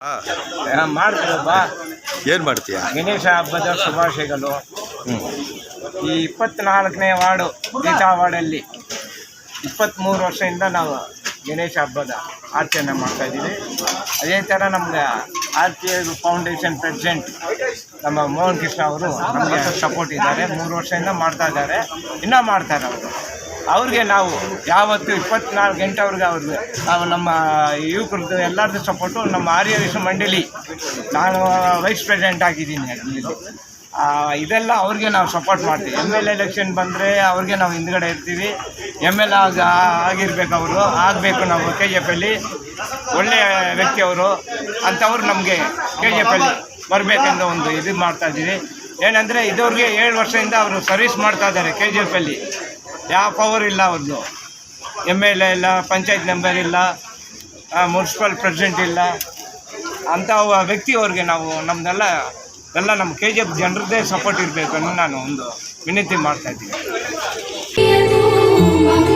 ಹಾಂ. ಬಾ. ಏನು ಮಾಡ್ತೀಯ? ಗಣೇಶ ಹಬ್ಬದ ಶುಭಾಶಯಗಳು. ಈ ಇಪ್ಪತ್ನಾಲ್ಕನೇ ವಾರ್ಡು ಗೀತಾ ವಾರ್ಡಲ್ಲಿ ಇಪ್ಪತ್ತ್ಮೂರು ವರ್ಷದಿಂದ ನಾವು ಗಣೇಶ ಹಬ್ಬದ ಆಚರಣೆ ಮಾಡ್ತಾ ಇದ್ದೀವಿ. ಅದೇ ಥರ ನಮ್ಗೆ R P I foundation president ನಮ್ಮ ಮೋಹನ್ ಕೃಷ್ಣ ಅವರು ನಮಗೆ ಸಪೋರ್ಟ್ ಇದ್ದಾರೆ. ಮೂರು ವರ್ಷದಿಂದ ಮಾಡ್ತಾ ಇದ್ದಾರೆ. ಇನ್ನೂ ಮಾಡ್ತಾರೆ ಅವರು. ಅವ್ರಿಗೆ ನಾವು ಯಾವತ್ತು ಇಪ್ಪತ್ನಾಲ್ಕು ಗಂಟೆವರೆಗೆ ಅವ್ರಿಗೆ ನಾವು ನಮ್ಮ ಯುವಕರದ್ದು ಎಲ್ಲರದ್ದು ಸಪೋರ್ಟು ನಮ್ಮ ಆರ್ಯ ವಿಶ್ವ ಮಂಡಳಿ. ನಾನು ವೈಸ್ ಪ್ರೆಸಿಡೆಂಟ್ ಆಗಿದ್ದೀನಿ ಅಲ್ಲಿ. ಇದೆಲ್ಲ ಅವ್ರಿಗೆ ನಾವು ಸಪೋರ್ಟ್ ಮಾಡ್ತೀವಿ. ಎಂ ಎಲ್ ಎಲೆಕ್ಷನ್ ಬಂದರೆ ಅವ್ರಿಗೆ ನಾವು ಹಿಂದ್ಗಡೆ ಇರ್ತೀವಿ. ಎಂ ಎಲ್ ಆಗ ಆಗಿರ್ಬೇಕು ಅವರು. ಆಗಬೇಕು ನಾವು ಕೆ ಜಿ ಎಫ್ ಅಲ್ಲಿ. ಒಳ್ಳೆಯ ವ್ಯಕ್ತಿ ಅವರು. ಅಂಥವ್ರು ನಮಗೆ ಕೆ ಜಿ ಎಫ್ ಅಲ್ಲಿ ಬರಬೇಕೆಂದು ಒಂದು ಇದು ಮಾಡ್ತಾ ಇದ್ದೀವಿ. ಏನಂದರೆ ಇದವ್ರಿಗೆ ಏಳು ವರ್ಷದಿಂದ ಅವರು ಸರ್ವಿಸ್ ಮಾಡ್ತಾ ಇದ್ದಾರೆ ಕೆ ಜಿ ಎಫಲ್ಲಿ ಯಾವ ಪವರ್ ಇಲ್ಲ ಅವ್ರದ್ದು ಎಂ ಎಲ್ ಎ ಇಲ್ಲ, ಪಂಚಾಯತ್ ಮೆಂಬರ್ ಇಲ್ಲ ಮುನ್ಸಿಪಲ್ ಪ್ರೆಸಿಡೆಂಟ್ ಇಲ್ಲ. ಅಂಥ ವ್ಯಕ್ತಿ ಅವ್ರಿಗೆ ನಾವು ನಮ್ಮದೆಲ್ಲ ಎಲ್ಲ ನಮ್ಮ ಕೆ ಜಿ ಎಫ್ ಜನರದ್ದೇ ಸಪೋರ್ಟ್ ಇರಬೇಕು ಅನ್ನೋ ನಾನು ಒಂದು ವಿನಂತಿ ಮಾಡ್ತಾ ಇದ್ದೀನಿ. ಎದೆ